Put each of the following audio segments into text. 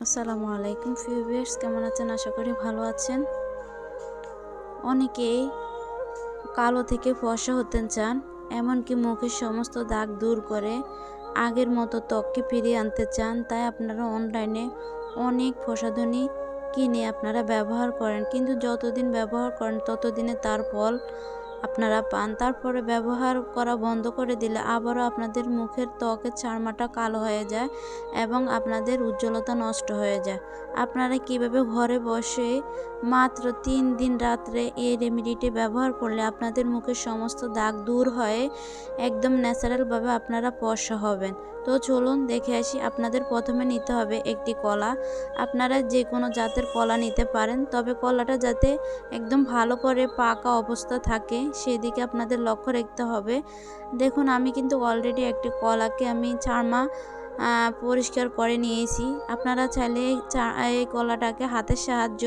আসসালামু আলাইকুম ফিউভিয়ার্স কেমন আছেন? আশা করি ভালো আছেন। অনেকেই কালো থেকে ফর্সা হতে চান, এমনকি মুখের সমস্ত দাগ দূর করে আগের মতো ত্বককে ফিরিয়ে আনতে চান। তাই আপনারা অনলাইনে অনেক প্রসাধনী কিনে আপনারা ব্যবহার করেন। কিন্তু যতদিন ব্যবহার করেন, ততদিনে তার ফল আপনারা পান। তারপরে ব্যবহার করা বন্ধ করে দিলে আবারও আপনাদের মুখের ত্বকের চারমাটা কালো হয়ে যায় এবং আপনাদের উজ্জ্বলতা নষ্ট হয়ে যায়। আপনারা কীভাবে ঘরে বসে মাত্র তিন দিন রাত্রে এই রেমেডিটি ব্যবহার করলে আপনাদের মুখের সমস্ত দাগ দূর হয়ে একদম ন্যাচারালভাবে আপনারা ফর্সা হবেন? তো চলুন দেখে আসি, আপনাদের প্রথমে নিতে হবে একটি কলা। আপনারা যে কোনো জাতের কলা নিতে পারেন, তবে কলাটা যাতে একদম ভালো করে পাকা অবস্থা থাকে সেদিকে আপনাদের লক্ষ্য রাখতে হবে। দেখুন, আমি কিন্তু অলরেডি একটি কলাকে আমি চারমা পরিষ্কার করে নিয়েছি। আপনারা চাইলে এই কলাটাকে হাতের সাহায্য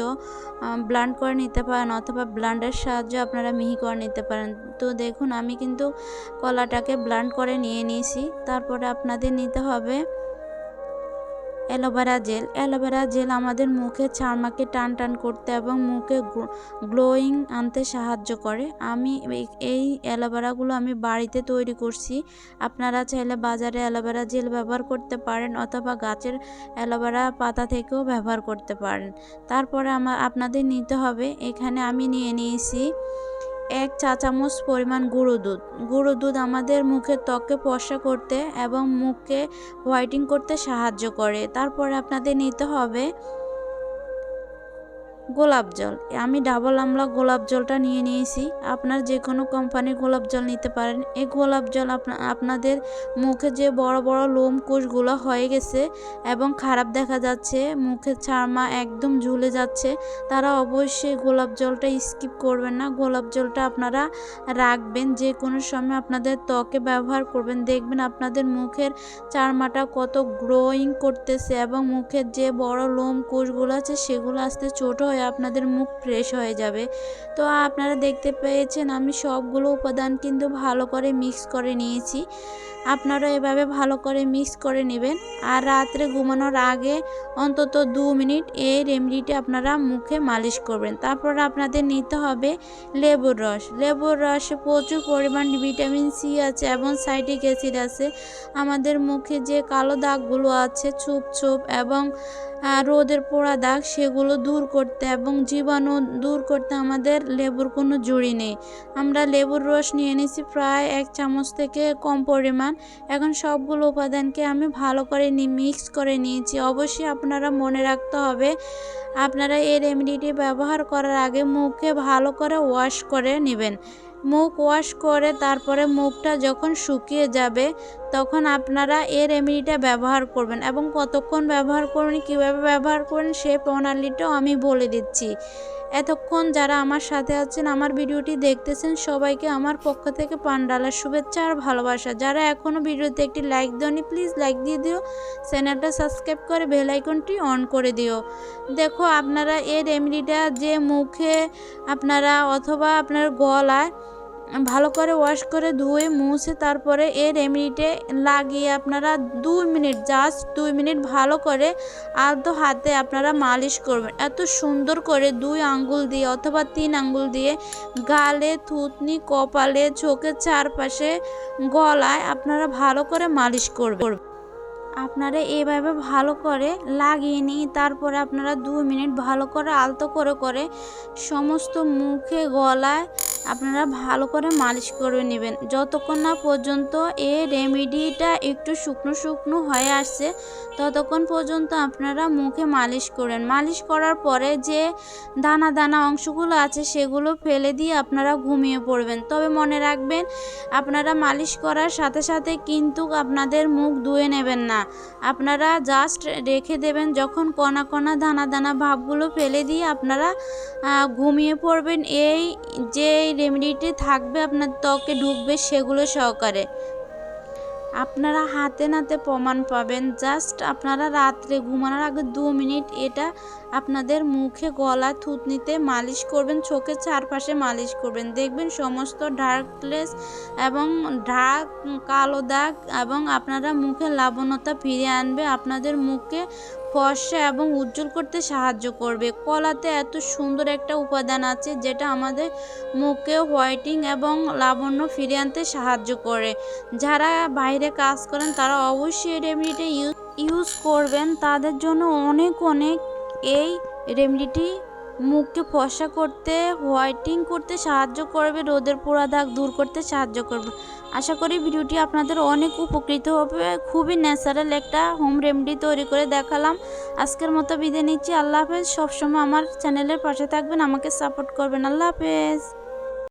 ব্লান্ড করে নিতে পারেন অথবা ব্লান্ডের সাহায্যে আপনারা মিহি করে নিতে পারেন। তো দেখুন, আমি কিন্তু কলাটাকে ব্লান্ড করে নিয়ে নিয়েছি। তারপরে আপনাদের নিতে হবে অ্যালোভেরা জেল। অ্যালোভেরা জেল আমাদের মুখে চারমাকে টান টান করতে এবং মুখে গ্লোয়িং আনতে সাহায্য করে। আমি এই- অ্যালোভেরাগুলো আমি বাড়িতে তৈরি করছি। আপনারা চাইলে বাজারে অ্যালোভেরা জেল ব্যবহার করতে পারেন অথবা গাছের অ্যালোভেরা পাতা থেকেও ব্যবহার করতে পারেন। তারপরে আমার আপনাদের নিতে হবে। এখানে আমি নিয়ে নিয়েছি এক চা চামচ পরিমাণ গুঁড়ো দুধ। গুঁড়ো দুধ আমাদের মুখের ত্বককে পশা করতে এবং মুখকে হোয়াইটিং করতে সাহায্য করে। তারপর আপনাদের নিতে হবে গোলাপ জল। আমি ডাবল আমলা গোলাপ জলটা নিয়ে নিয়েছি। আপনার যে কোনো কোম্পানির গোলাপ জল নিতে পারেন। এই গোলাপ জল আপনা- আপনাদের মুখে যে বড় বড় লোম কোষগুলো হয়ে গেছে এবং খারাপ দেখা যাচ্ছে, মুখের ছাড়মা একদম ঝুলে যাচ্ছে, তারা অবশ্যই গোলাপ জলটা স্কিপ করবেন না। গোলাপ জলটা আপনারা রাখবেন, যে কোনো সময় আপনাদের ত্বকে ব্যবহার করবেন। দেখবেন আপনাদের মুখের চারমাটা কত গ্রোয়িং করতেছে এবং মুখের যে বড় লোম কোষগুলো আছে, সেগুলো আস্তে ছোট হয়ে আপনাদের মুখ ফ্রেশ হয়ে যাবে। তো আপনারা দেখতে পেয়েছেন আমি সবগুলো উপাদান কিন্তু ভালো করে মিক্স করে নিয়েছি। আপনারা এভাবে ভালো করে মিক্স করে নেবেন। আর রাত্রে ঘুমানোর আগে অন্তত দু মিনিট এই রেমেডিটি আপনারা মুখে মালিশ করবেন। তারপর আপনাদের নিতে হবে লেবুর রস। লেবুর রসে প্রচুর পরিমাণ ভিটামিন সি আছে এবং সাইট্রিক অ্যাসিড আছে। আমাদের মুখে যে কালো দাগগুলো আছে ছুপ ছুপ এবং রোদের পোড়া দাগ, সেগুলো দূর করতে এবং জীবাণু দূর করতে আমাদের লেবুর কোনো জুড়ি নেই। আমরা লেবুর রস নিয়ে নিয়েছি প্রায় এক চামচ থেকে কম পরিমাণ। এখন সবগুলো উপাদানকে আমি ভালো করে মিক্স করে নিয়েছি। অবশ্যই আপনারা মনে রাখতে হবে, আপনারা এই রেমেডিটি ব্যবহার করার আগে মুখে ভালো করে ওয়াশ করে নেবেন। মুখ ওয়াশ করে তারপরে মুখটা যখন শুকিয়ে যাবে, তখন আপনারা এই রেমেডিটা ব্যবহার করবেন এবং কতক্ষণ ব্যবহার করবেন, কীভাবে ব্যবহার করবেন সেই প্রণালীটাও আমি বলে দিচ্ছি। এতক্ষণ যারা আমার সাথে আছেন, আমার ভিডিওটি দেখতেছেন, সবাইকে আমার পক্ষ থেকে পান্ডালার শুভেচ্ছা আর ভালোবাসা। যারা এখনও ভিডিওতে একটি লাইক দেওনি প্লিজ লাইক দিয়ে দিও। চ্যানেলটা সাবস্ক্রাইব করে বেল আইকনটি অন করে দিও। দেখো, আপনারা এই রেমেডিটা যে মুখে আপনারা অথবা আপনার গলায় ভালো করে ওয়াশ করে ধুয়ে, মুছে, তারপরে এই রেমেডিতে লাগিয়ে আপনারা দুই মিনিট জাস্ট দুই মিনিট ভালো করে আলতো হাতে আপনারা মালিশ করবেন। এত সুন্দর করে দুই আঙ্গুল দিয়ে অথবা তিন আঙ্গুল দিয়ে গালে, থুতনি, কপালে, চোখের চারপাশে, গলায় আপনারা ভালো করে মালিশ করবেন। আপনারা এভাবে ভালো করে লাগিয়ে নিই তারপরে আপনারা দু মিনিট ভালো করে আলতো করে করে সমস্ত মুখে, গলায় আপনারা ভালো করে মালিশ করে নেবেন। যতক্ষণ না পর্যন্ত এই রেমেডিটা একটু শুকনো শুকনো হয়ে আসছে, ততক্ষণ পর্যন্ত আপনারা মুখে মালিশ করেন। মালিশ করার পরে যে দানা দানা অংশগুলো আছে, সেগুলো ফেলে দিয়ে আপনারা ঘুমিয়ে পড়বেন। তবে মনে রাখবেন, আপনারা মালিশ করার সাথে সাথে কিন্তু আপনাদের মুখ ধুয়ে নেবেন না। আপনারা জাস্ট রেখে দেবেন, যখন কণা কণা দানা দানা ভাবগুলো ফেলে দিয়ে আপনারা ঘুমিয়ে পড়বেন। এই যে রেমেডিটি থাকবে, আপনার ত্বকে ঢুকবে সেগুলো সহকারে। আপনারা হাতে নাতে প্রমাণ পাবেন। জাস্ট আপনারা রাত্রে ঘুমানোর আগে দু মিনিট এটা আপনাদের মুখে গলা থুতনিতে মালিশ করবেন, চোখের চারপাশে মালিশ করবেন। দেখবেন সমস্ত ডার্কলেস এবং ডার্ক কালো দাগ এবং আপনারা মুখে লাবণ্যতা ফিরে আনবে। আপনাদের মুখে ফর্সা এবং উজ্জ্বল করতে সাহায্য করবে। কলাতে এত সুন্দর একটা উপাদান আছে যেটা আমাদের মুখে হোয়াইটিং এবং লাবণ্য ফিরিয়ে আনতে সাহায্য করে। যারা বাইরে কাজ করেন, তারা অবশ্যই এই রেমেডিটা ইউজ করবেন। তাদের জন্য অনেক অনেক এই রেমেডিটি মুখকে ফসা করতে, হোয়াইটিং করতে সাহায্য করবে, রোদের পোড়া দাগ দূর করতে সাহায্য করবে। আশা করি ভিডিওটি আপনাদের অনেক উপকৃত হবে। খুবই ন্যাচারাল একটা হোম রেমেডি তৈরি করে দেখালাম। আজকের মতো বিদায় নিচ্ছি। আল্লাহ হাফেজ। সবসময় আমার চ্যানেলের পাশে থাকবেন, আমাকে সাপোর্ট করবেন। আল্লাহ হাফেজ।